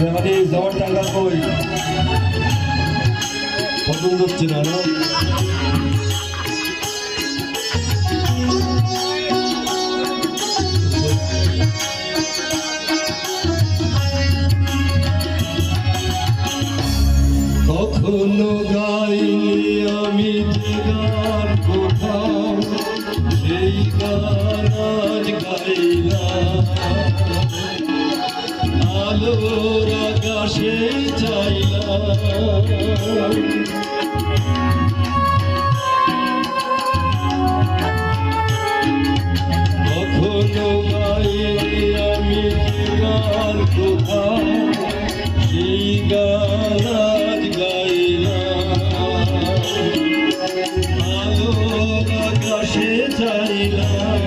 জানি যাওয়ার টাকা কই পছন্দ হচ্ছে না কখনো গাইনি আমি গান কোথাও। সেই গান আজ গাইলাম আলোর আকাশে চাইলাম। কখনো আকাশে চাইলাম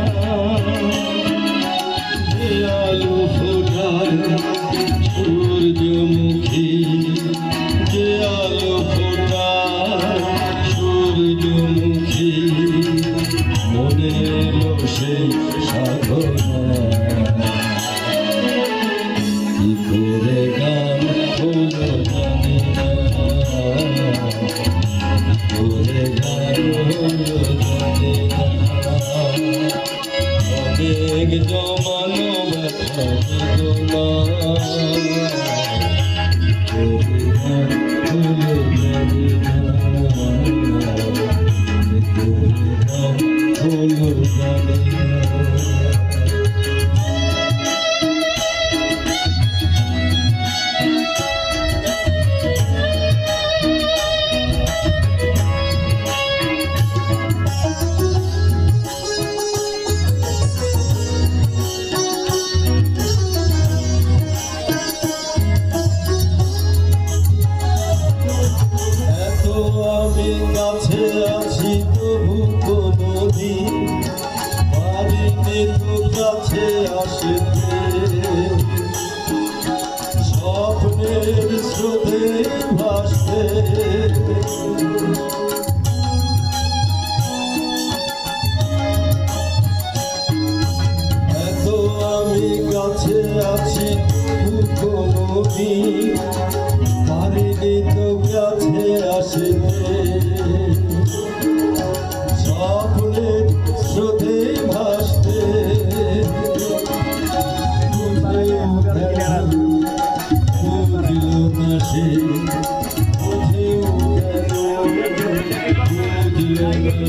আলো ফোটায় হলো জানি কাছে আসতে স্বপ্নের স্রোতে ভাসতে। এত আমি কাছে আছি কোনো পারিনি তো